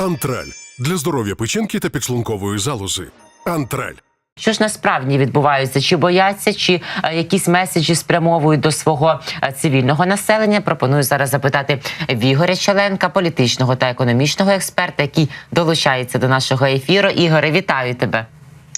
Антраль для здоров'я печінки та підшлункової залози. Антраль. Що ж насправді відбувається? Чи бояться, чи е, якісь меседжі спрямовують до свого е, цивільного населення? Пропоную зараз запитати Вігоря Челенка, політичного та економічного експерта, який долучається до нашого ефіру. Ігоре, вітаю тебе.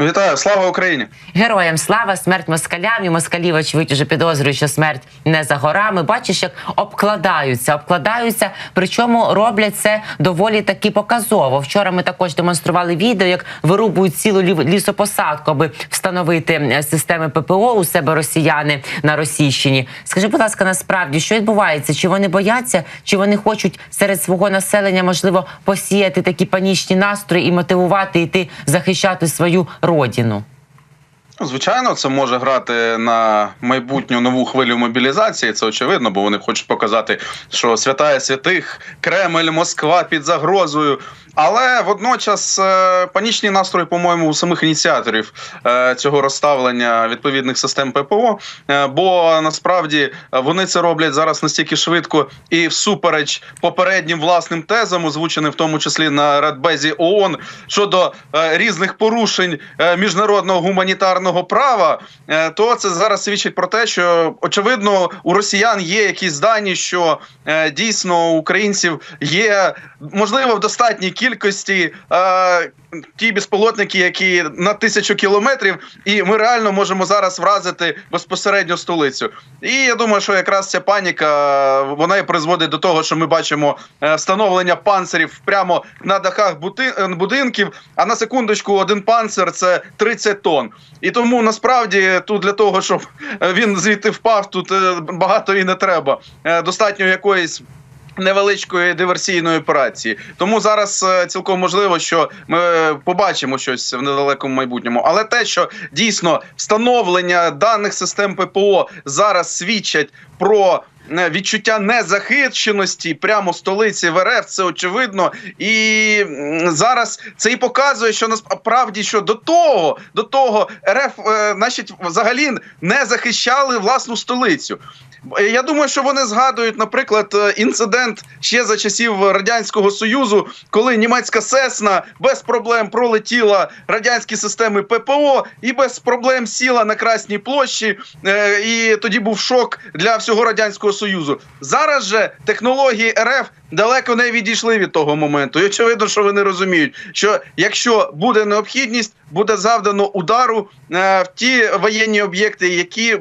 Вітаю, слава Україні! Героям слава, смерть москалям. І москалі, вочевидь, уже підозрюють, що смерть не за горами. Бачиш, як обкладаються, обкладаються. Причому роблять це доволі таки показово. Вчора ми також демонстрували відео, як вирубують цілу лісопосадку, аби встановити системи ППО у себе росіяни на Російщині. Скажи, будь ласка, насправді що відбувається? Чи вони бояться, чи вони хочуть серед свого населення можливо посіяти такі панічні настрої і мотивувати йти захищати свою родину? Звичайно, це може грати на майбутню нову хвилю мобілізації. Це очевидно, бо вони хочуть показати, що святая святих, Кремль, Москва під загрозою. Але водночас е, панічні настрої, по-моєму, у самих ініціаторів е, цього розставлення відповідних систем ППО. Е, Бо насправді вони це роблять зараз настільки швидко і всупереч попереднім власним тезам, озвученим в тому числі на Радбезі ООН щодо різних порушень міжнародного гуманітарного права, то це зараз свідчить про те, що очевидно у росіян є якісь дані, що дійсно українців є можливо в достатній кількості. Е, Ті безполотники, які на тисячу кілометрів, і ми реально можемо зараз вразити безпосередньо столицю. І я думаю, що якраз ця паніка е, вона і призводить до того, що ми бачимо е, встановлення панцирів прямо на дахах е, будинків. А на секундочку, один панцир це 30 тонн. І тому насправді тут для того, щоб він звідти впав, тут багато і не треба. Достатньо якоїсь. Невеличкої диверсійної операції, тому зараз е, цілком можливо, що ми е, побачимо щось в недалекому майбутньому. Але те, що дійсно встановлення даних систем ППО зараз свідчать про відчуття незахищеності прямо столиці в РФ, це очевидно. І зараз це і показує, що насправді що до того, до того РФ, е, значить, взагалі не захищали власну столицю. Я думаю, що вони згадують, наприклад, е, інцидент ще за часів радянського союзу, коли німецька сесна без проблем пролетіла радянські системи ППО і без проблем сіла на Красній площі. е, І тоді був шок для всього радянського союзу. Зараз же технології РФ далеко не відійшли від того моменту. І очевидно, що вони розуміють, що якщо буде необхідність, буде завдано удару е, в ті воєнні об'єкти, які е,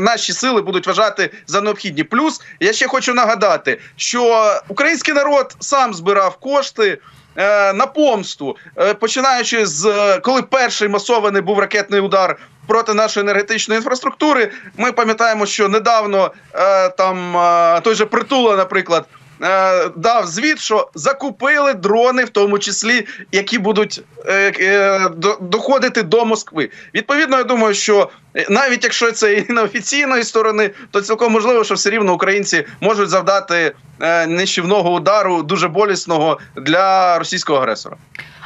наші сили будуть вважати за необхідні. Плюс я ще хочу нагадати, що український народ сам збирав кошти. Е, На помсту, Е, починаючи з е, коли перший масований був ракетний удар проти нашої енергетичної інфраструктури, ми пам'ятаємо, що недавно е, там е, той же притула, наприклад, е, дав звіт, що закупили дрони, в тому числі, які будуть е, е, доходити до Москви. Відповідно, я думаю, що навіть якщо це і не офіційної сторони, то цілком можливо, що все рівно українці можуть завдати е, нищівного удару дуже болісного для російського агресора.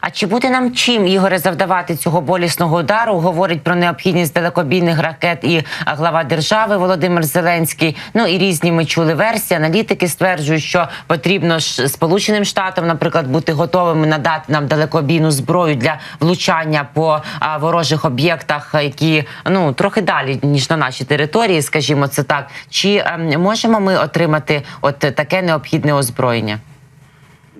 А чи буде нам чим Ігоре завдавати цього болісного удару? Говорить про необхідність далекобійних ракет і глава держави Володимир Зеленський. Ну і різні ми чули версії. Аналітики стверджують, що потрібно ж Сполученим Штатам, наприклад, бути готовими надати нам далекобійну зброю для влучання по ворожих об'єктах, які ну трохи далі ніж на нашій території, скажімо це так. Чи ем, можемо ми отримати от таке необхідне озброєння?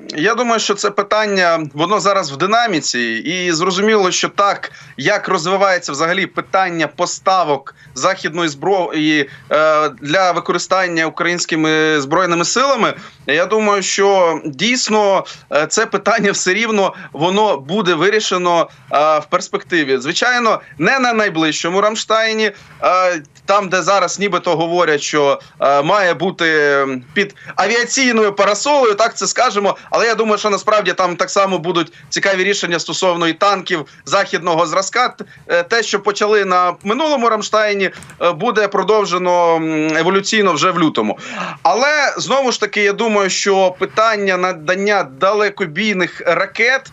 Я думаю, що це питання воно зараз в динаміці, і зрозуміло, що так як розвивається взагалі питання поставок західної зброї е, для використання українськими збройними силами. Я думаю, що дійсно е, це питання все рівно воно буде вирішено е, в перспективі. Звичайно, не на найближчому Рамштайні, е, там, де зараз нібито говорять, що е, має бути під авіаційною парасолою, так це скажемо. Але я думаю, що насправді там так само будуть цікаві рішення стосовно і танків західного зразка. Е, Те, що почали на минулому Рамштайні, е, буде продовжено еволюційно вже в лютому. Але знову ж таки, я думаю, що питання надання далекобійних ракет.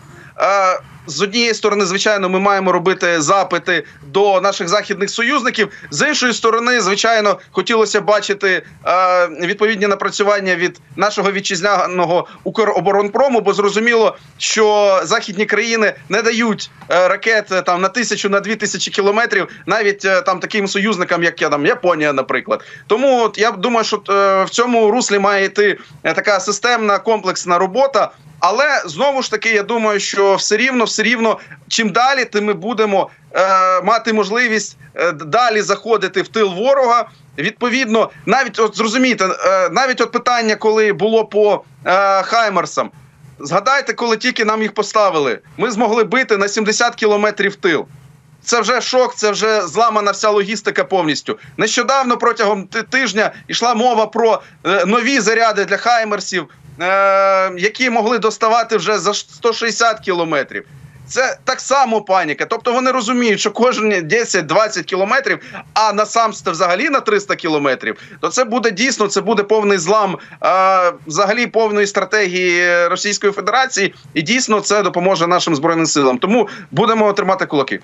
З однієї сторони, звичайно, ми маємо робити запити до наших західних союзників. З іншої сторони, звичайно, хотілося бачити е, відповідні напрацювання від нашого вітчизняного Укроборонпрому, бо зрозуміло, що західні країни не дають е, ракет е, там на тисячу на дві тисячі кілометрів, навіть е, там таким союзникам, як я там Японія, наприклад. Тому от, я думаю, що е, в цьому руслі має йти е, така системна комплексна робота. Але знову ж таки, я думаю, що все рівно, все рівно, чим далі, тим ми будемо е, мати можливість е, далі заходити в тил ворога. Відповідно, навіть от зрозумійте, е, навіть от питання, коли було по е, Хаймерсам. Згадайте, коли тільки нам їх поставили, ми змогли бити на 70 кілометрів тил. Це вже шок, це вже зламана вся логістика повністю. Нещодавно протягом ти- тижня йшла мова про е, нові заряди для хаймерсів, які могли доставати вже за 160 кілометрів. Це так само паніка. Тобто вони розуміють, що кожні 10-20 кілометрів, а на сам взагалі на 300 кілометрів, то це буде дійсно це буде повний злам е, взагалі повної стратегії Російської Федерації, і дійсно це допоможе нашим збройним силам. Тому будемо тримати кулаки.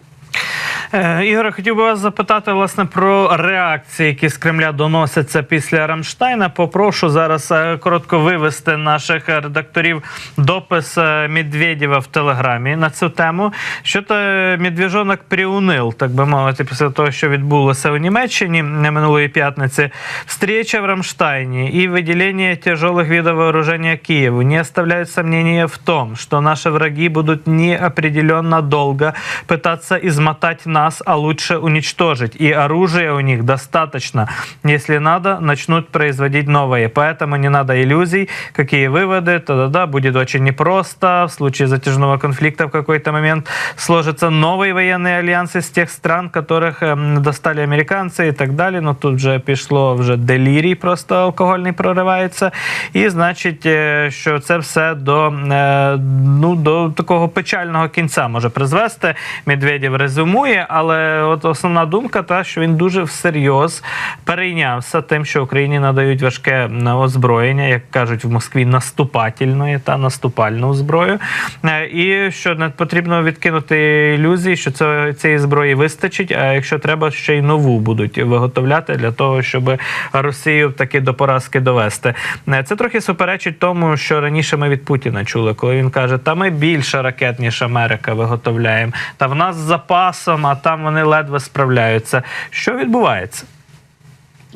Е, Ігоре, хотів би вас запитати власне про реакції, які з Кремля доносяться після Рамштайна. Попрошу зараз е, коротко вивести наших е, редакторів допис е, Медведєва в телеграмі на цю тему. Що то Медвіжонок приунил, так би мовити, після того, що відбулося у Німеччині не минулої п'ятниці. Встреча в Рамштайне и выделение тяжелых видов вооружения Киеву не оставляют сомнения в том, что наши враги будут неопределенно долго пытаться измотать нас, а лучше уничтожить. И оружия у них достаточно. Если надо, начнут производить новые. Поэтому не надо иллюзий. Какие выводы? Да-да-да, будет очень непросто. В случае затяжного конфликта в какой-то момент сложатся новые военные альянсы с тех стран, которых эм, достали американцы и так далі. Ну тут вже пішло вже делірій, просто алкогольний проривається. І значить, е, що це все до, е, ну, до такого печального кінця може призвести. Медведєв резюмує, але от основна думка та, що він дуже всерйоз перейнявся тим, що Україні надають важке м, озброєння, як кажуть в Москві, наступательної та наступальну зброю. Е, І що не потрібно відкинути ілюзії, що це, цієї зброї вистачить, а якщо треба, ще й нову будуть виготовляти для того, щоб Росію таки до поразки довести. Е, Це трохи суперечить тому, що раніше ми від Путіна чули, коли він каже: Та ми більше ракет, ніж Америка, виготовляємо. Та в нас з запасом, а там вони ледве справляються. Що відбувається?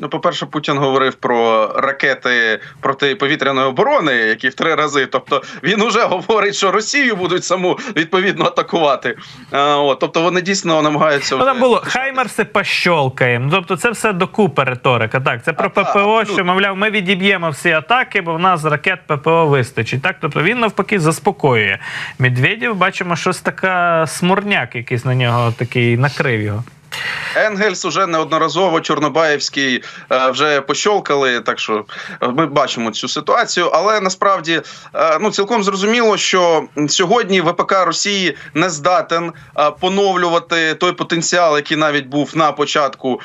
Ну, по-перше, Путін говорив про ракети протиповітряної оборони, які в три рази. Тобто він уже говорить, що Росію будуть саму відповідно атакувати. А, от, тобто вони дійсно намагаються Ну, там було хаймерси пощолкаємо. Тобто, це все докупи риторика. Так, це про А, ППО, абсолютно. що мовляв, ми відіб'ємо всі атаки, бо в нас ракет ППО вистачить. Так, тобто він навпаки заспокоює. Медведєв, бачимо, щось така смурняк, якийсь на нього такий накрив його. Енгельс уже неодноразово Чорнобаївський е, вже пощолкали, так що ми бачимо цю ситуацію. Але насправді е, ну цілком зрозуміло, що сьогодні ВПК Росії не здатен е, поновлювати той потенціал, який навіть був на початку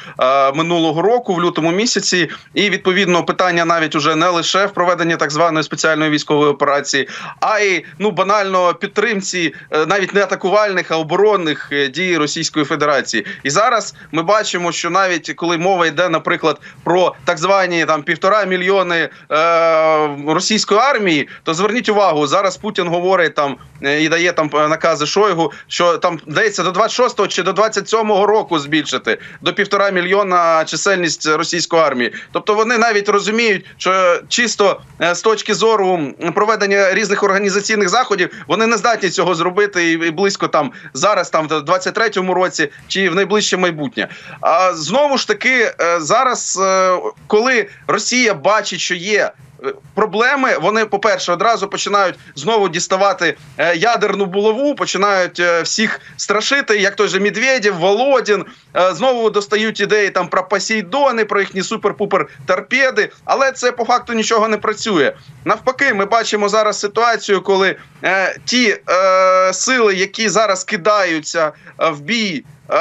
минулого року, в лютому місяці. І відповідно питання навіть уже не лише в проведенні так званої спеціальної військової операції, а й ну банально підтримці навіть не атакувальних, а оборонних дій Російської Федерації. І зараз ми бачимо, що навіть коли мова йде, наприклад, про так звані там півтора мільйони е, російської армії, то зверніть увагу, зараз Путін говорить там е, і дає там накази Шойгу, що там дається до 26-го чи до 27-го року збільшити до півтора мільйона чисельність російської армії. Тобто вони навіть розуміють, що чисто е, з точки зору проведення різних організаційних заходів вони не здатні цього зробити і близько там зараз, там в 23-му році чи в найближче майбутнє. А знову ж таки, е, зараз, е, коли Росія бачить, що є. е, Проблеми вони, по-перше, одразу починають знову діставати ядерну булаву, починають всіх страшити, як той же Медведєв, Володін. Знову достають ідеї там про Посейдони, про їхні супер-пупер торпеди. Але це по факту нічого не працює. Навпаки, ми бачимо зараз ситуацію, коли е, ті е, сили, які зараз кидаються в бій. Е,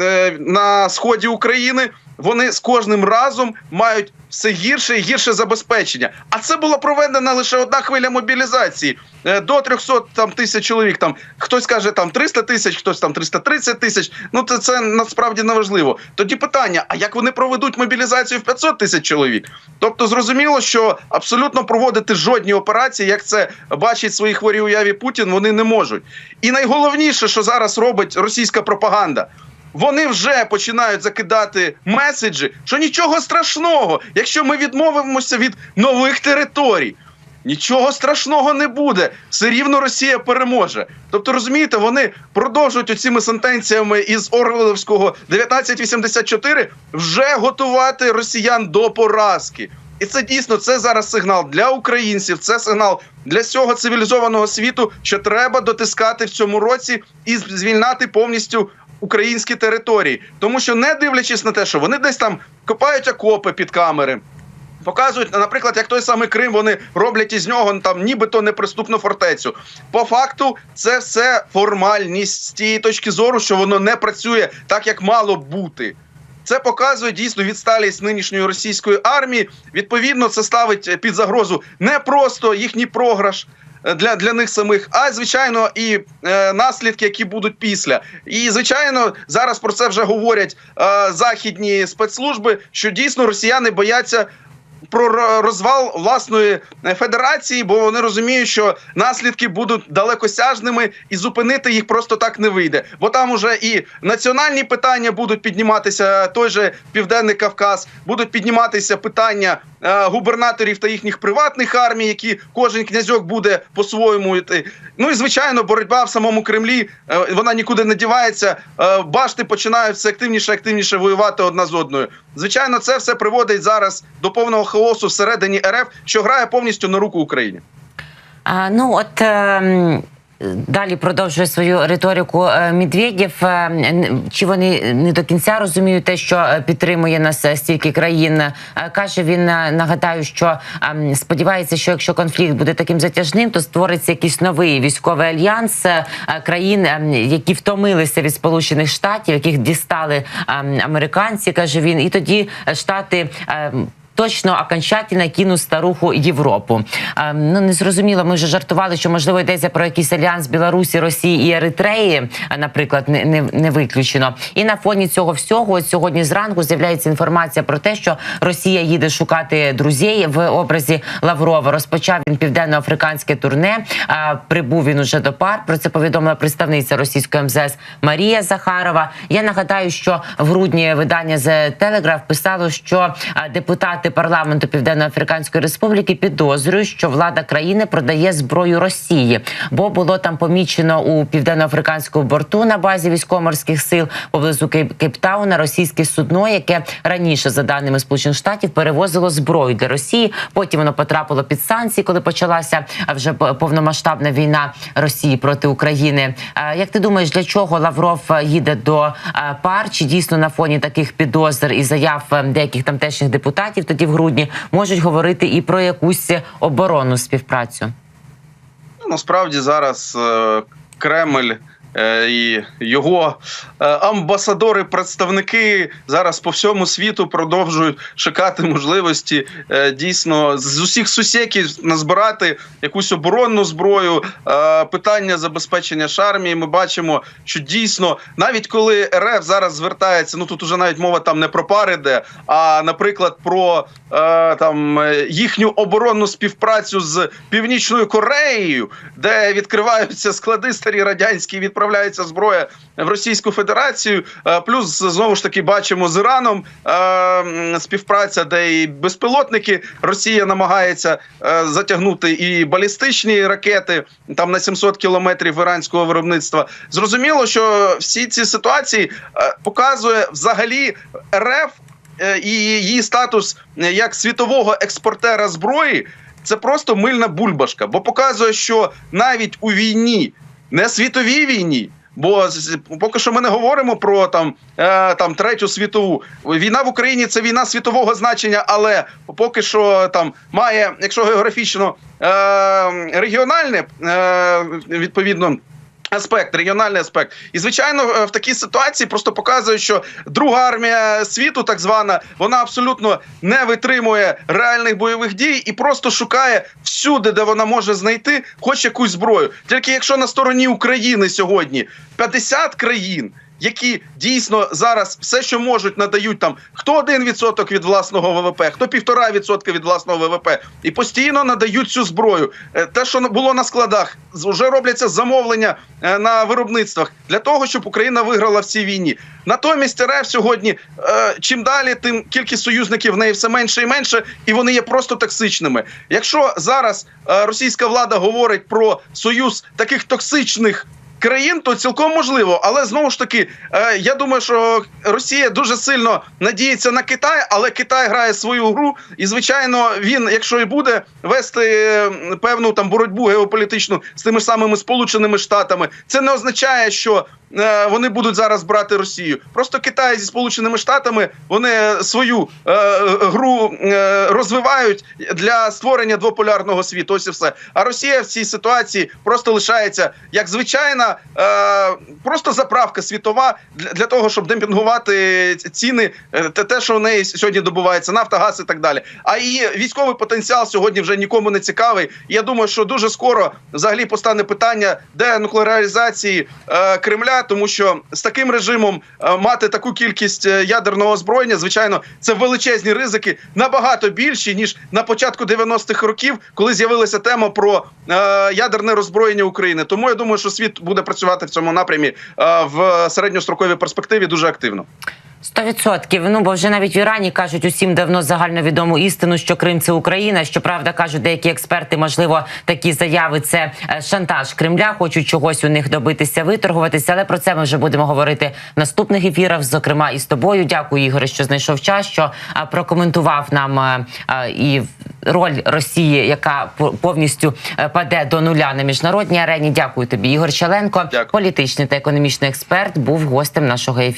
е, На сході України вони з кожним разом мають все гірше і гірше забезпечення. А це була проведена лише одна хвиля мобілізації Е, до 300 там тисяч чоловік. Там хтось каже там 300 тисяч, хтось там 330 тисяч. Ну це, це насправді не важливо. Тоді питання: а як вони проведуть мобілізацію в 500 тисяч чоловік? Тобто зрозуміло, що абсолютно проводити жодні операції, як це бачить в своїй хворій уяві Путін, вони не можуть. І найголовніше, що зараз робить російська пропаганда. Вони вже починають закидати меседжі, що нічого страшного, якщо ми відмовимося від нових територій. Нічого страшного не буде. Все рівно Росія переможе. Тобто, розумієте, вони продовжують оціми сентенціями із Орвеловського 1984 вже готувати росіян до поразки. І це дійсно це зараз сигнал для українців. Це сигнал для всього цивілізованого світу, що треба дотискати в цьому році і звільнати повністю українські території, тому що не дивлячись на те, що вони десь там копають окопи під камери. Показують, наприклад, як той самий Крим, вони роблять із нього ну, там нібито неприступну фортецю. По факту, це все формальність з тієї точки зору, що воно не працює так, як мало бути. Це показує дійсно відсталість нинішньої російської армії. Відповідно, це ставить під загрозу не просто їхній програш. Для, для них самих, а звичайно, і е, наслідки, які будуть після. І звичайно, зараз про це вже говорять е, західні спецслужби, що дійсно росіяни бояться про розвал власної е, федерації, бо вони розуміють, що наслідки будуть далекосяжними, і зупинити їх просто так не вийде. Бо там уже і національні питання будуть підніматися. Той же південний Кавказ, будуть підніматися питання е, губернаторів та їхніх приватних армій, які кожен князьок буде по-своєму. Ну і звичайно, боротьба в самому Кремлі е, вона нікуди не дівається. Башти починають все активніше, активніше воювати одна з одною. Звичайно, це все приводить зараз до повного хаосу всередині РФ, що грає повністю на руку Україні. А, ну от. ем, Далі продовжує свою риторику е, Медведєв. Е, Чи вони не до кінця розуміють те, що е, підтримує нас е, стільки країн? Е, Каже він, е, нагадаю, що ем, сподівається, що якщо конфлікт буде таким затяжним, то створиться якийсь новий військовий альянс е, е, країн, ем, які втомилися від Сполучених Штатів, яких дістали американці, каже він, і тоді е, штати. Точно окончательно кину старуху Європу. А, ну не зрозуміло. Ми вже жартували, що можливо йдеться про якийсь альянс Білорусі, Росії і Еритреї, наприклад, не, не, не виключено. І на фоні цього всього сьогодні зранку з'являється інформація про те, що Росія їде шукати друзей в образі Лаврова. Розпочав він південно-африканське турне. А, прибув він уже до пар. Про це повідомила представниця російської МЗС Марія Захарова. Я нагадаю, що в грудні видання The Telegraph писало, що а, депутати парламенту Південно-Африканської Республіки підозрюють, що влада країни продає зброю Росії, бо було там помічено у південно-африканському борту на базі військово-морських сил поблизу Кейп- Кейптауна російське судно, яке раніше, за даними Сполучених Штатів, перевозило зброю для Росії. Потім воно потрапило під санкції, коли почалася вже повномасштабна війна Росії проти України. Як ти думаєш, для чого Лавров їде до пар? Чи дійсно на фоні таких підозр і заяв деяких тамтешніх депутатів тоді в грудні можуть говорити і про якусь оборонну співпрацю? Ну, Насправді зараз е, Кремль і його е, амбасадори, представники зараз по всьому світу продовжують шукати можливості е, дійсно з усіх сусеків назбирати якусь оборонну зброю. Е, питання забезпечення ж армії. Ми бачимо, що дійсно, навіть коли РФ зараз звертається, ну тут уже навіть мова там не про пари йде, а наприклад, про е, там е, їхню оборонну співпрацю з Північною Кореєю, де відкриваються склади старі радянські, і відправляється зброя в Російську Федерацію. Е, плюс знову ж таки бачимо з Іраном е, співпраця, де і безпілотники Росія намагається е, затягнути і балістичні ракети там на 700 кілометрів іранського виробництва. Зрозуміло, що всі ці ситуації показує взагалі РФ і її статус як світового експортера зброї. Це просто мильна бульбашка, бо показує, що навіть у війні, не світовій війні. Бо поки що ми не говоримо про там, е, там третю світову. Війна в Україні це війна світового значення, але поки що там має, якщо географічно е, регіональне е, відповідно Аспект, регіональний аспект, і звичайно, е, в такій ситуації просто показує, що друга армія світу, так звана, вона абсолютно не витримує реальних бойових дій і просто шукає всюди, де вона може знайти хоч якусь зброю. Тільки якщо на стороні України сьогодні 50 країн. Які дійсно зараз все, що можуть, надають там хто 1% від власного ВВП, хто 1,5% від власного ВВП, і постійно надають цю зброю. Е, Те, що було на складах, вже робляться замовлення е, на виробництвах для того, щоб Україна виграла в цій війні. Натомість РФ сьогодні е, чим далі, тим кількість союзників в неї все менше і менше, і вони є просто токсичними. Якщо зараз російська влада говорить про союз таких токсичних. Країн то цілком можливо, але знову ж таки, е, я думаю, що Росія дуже сильно надіється на Китай, але Китай грає свою гру, і звичайно, він, якщо і буде вести е, певну там боротьбу геополітичну з тими самими Сполученими Штатами, це не означає, що вони будуть зараз брати Росію. Просто Китай зі Сполученими Штатами вони свою е, гру е, розвивають для створення двополярного світу. Ось і все. А Росія в цій ситуації просто лишається як звичайна, е, просто заправка світова для, для того, щоб демпінгувати ціни, е, те, те, що в неї сьогодні добувається, нафта, газ і так далі. А її військовий потенціал сьогодні вже нікому не цікавий. Я думаю, що дуже скоро взагалі постане питання денуклеаризації е, Кремля, тому що з таким режимом е, мати таку кількість е, ядерного озброєння, звичайно, це величезні ризики, набагато більші ніж на початку 90-х років, коли з'явилася тема про е, ядерне роззброєння України. Тому я думаю, що світ буде працювати в цьому напрямі в середньостроковій перспективі дуже активно. Сто відсотків. Ну бо вже навіть в Ірані кажуть усім давно загальновідому істину, що Крим це Україна. Щоправда, кажуть деякі експерти, можливо, такі заяви це е, шантаж Кремля, хочуть чогось у них добитися, виторгуватися. Але про це ми вже будемо говорити в наступних ефірах, зокрема і з тобою. Дякую, Ігоре, що знайшов час, що е, прокоментував нам е, і роль Росії, яка по- повністю паде до нуля на міжнародній арені. Дякую тобі, Ігор Чаленко, Дякую. політичний та економічний експерт, був гостем нашого ефіру.